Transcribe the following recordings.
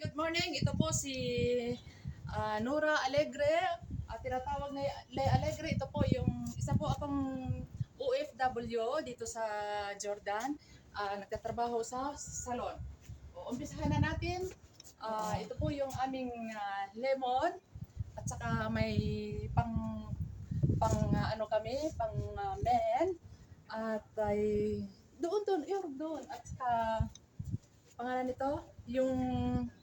good morning. Ito po si ah, Nora Alegre. At tinatawag na Le Alegre. Ito po yung isa po akong OFW dito sa Jordan. Ah, nagtatrabaho sa salon. O, umpisahan na natin. Ah, ito po yung aming ah, lemon. At saka may pang pang ah, ano kami, pang ah, men. At ay doon doon, yun doon. At saka pangalan nito, yung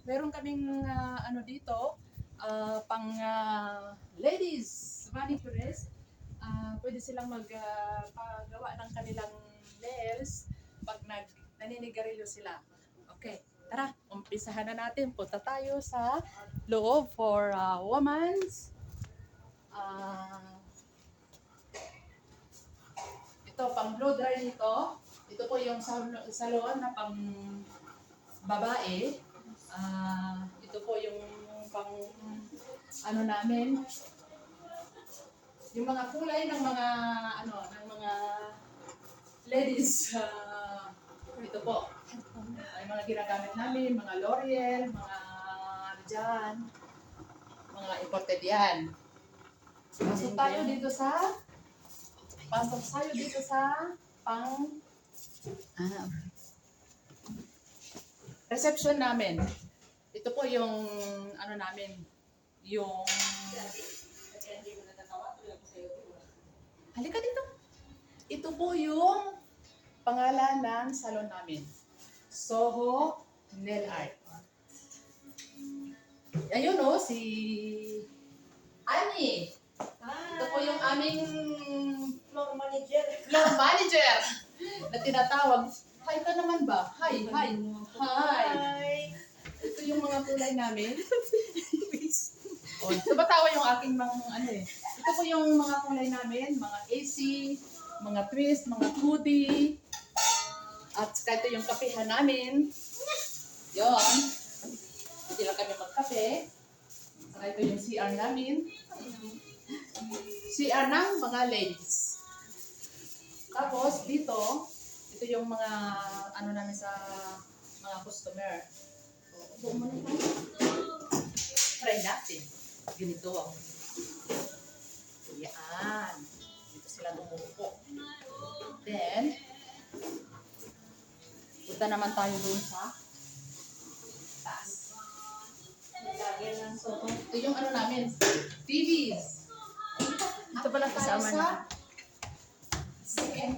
meron kaming ah, ano dito, ah, pang ah, ladies manicurist. Ah, pwede silang magpagawa ng kanilang nails pag nag naninigarilyo sila. Okay, tara, umpisahan na natin. Punta tayo sa loob for ah, women's ah, ito, pang blow dry nito. Ito po yung sal- salon na pang babae. Ah, ito po yung pang ano namin. Yung mga kulay ng mga ano, ng mga ladies. ah, ito po. Ay mga ginagamit namin, mga L'Oreal, mga ano mga imported yan. Pasok tayo dito sa Pasok tayo dito sa pang Ah, reception namin. Ito po yung ano namin, yung Halika dito. Ito po yung pangalan ng salon namin. Soho Nail Art. Ayun o, si Annie. Ito po yung aming floor manager. floor manager na tinatawag. Hi ka naman ba? Hi, hi. Hi. Ito yung mga kulay namin. oh, ito ba tawa yung aking mga ano eh. Ito po yung mga kulay namin, mga AC, mga twist, mga hoodie. At saka ito yung kapehan namin. Yon. Hindi lang kami magkape. Saka ito yung CR namin. CR ng mga ladies. Tapos dito, ito yung mga ano namin sa mga customer. Upo muna tayo. Try natin. Ganito. oh. Yan. Dito sila umuupo. Then, punta naman tayo doon sa taas. Lagyan ng soto. Ito yung ano namin, TVs. Ito pala tayo Kasama sa na. second,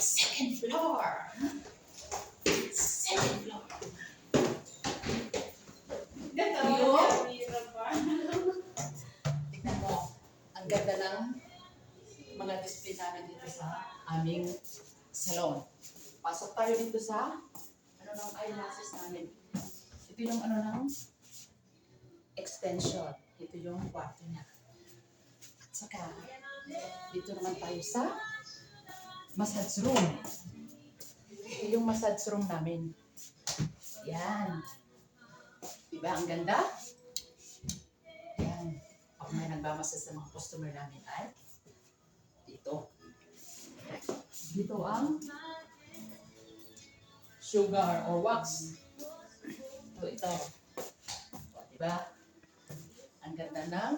second floor. Second floor. Ganda Yun. Tignan mo, ang ganda ng mga display namin dito sa aming salon. Pasok tayo dito sa ano ng eyelashes namin. Ito yung ano ng extension. Ito yung kwarto niya. At saka, dito naman tayo sa massage room. Yung massage room namin. Yan. Diba? Ang ganda? Yan. Pag may nagmamasas sa mga customer namin ay dito. Dito ang sugar or wax. Ito, ito. O, diba? Ang ganda ng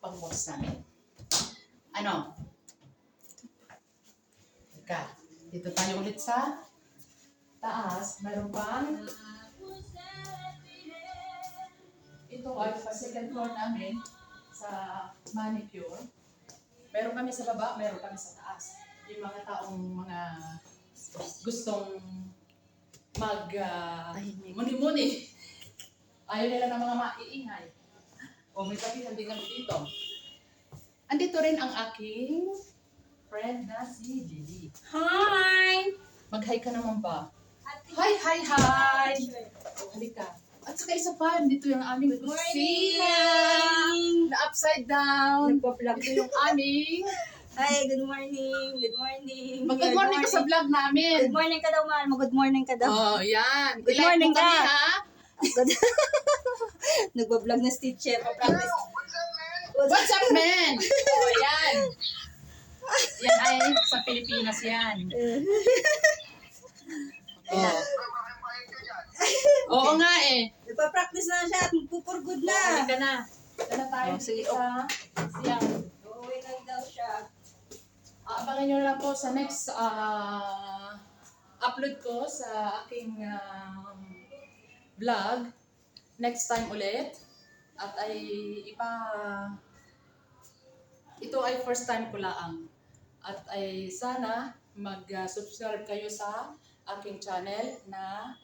pang-wax namin. Ano? Teka, dito tayo ulit sa taas. Mayroon pang ito ay sa second floor namin sa manicure. Meron kami sa baba, meron kami sa taas. Yung mga taong mga gustong mag uh, muni-muni. Ayaw nila ng mga maiingay. O may kapihan din kami dito. Andito rin ang aking friend na si Lily. Hi! Mag-hi ka naman ba? Hi, hi, hi! Halika. At saka isa pa, dito yung aming Good kusina. morning! Na upside down. Nagpa-vlog. Ito yung aming. Hi, good morning. Good morning. Mag-good morning ka sa vlog namin. Good morning ka daw, mahal. Mag-good morning ka daw. Oh, yan. Good I-like morning mo kami, ka. ha? Good. Nagpa-vlog na si teacher. Pa-practice. What's up, man? Oh, yan. Yan ay sa Pilipinas yan. Oh. Oo nga eh. Nagpa-practice na siya at magpupurgod Na. na. ka na. Dala tayo Oh, sige, sa siyang. Uuwi na daw siya. Abangan nyo lang po sa next ah, upload ko sa aking um, vlog. Next time ulit. At ay ipa... Ito ay first time ko laang. At ay sana mag-subscribe kayo sa aking channel na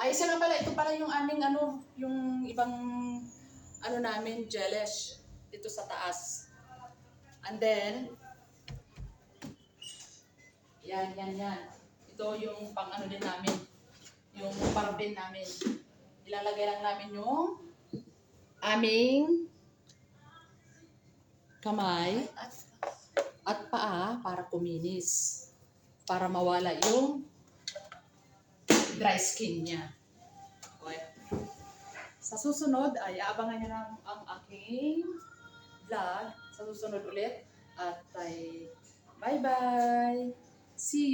ay isa nga pala ito pala yung aming ano yung ibang ano namin jealous dito sa taas and then yan, yan, yan. Ito yung pang ano din namin. Yung parabin namin. Ilalagay lang namin yung aming kamay at paa para kuminis. Para mawala yung dry skin niya. Okay. Sa susunod ay abangan niyo lang ang aking vlog. Sa susunod ulit. At ay bye-bye! See you!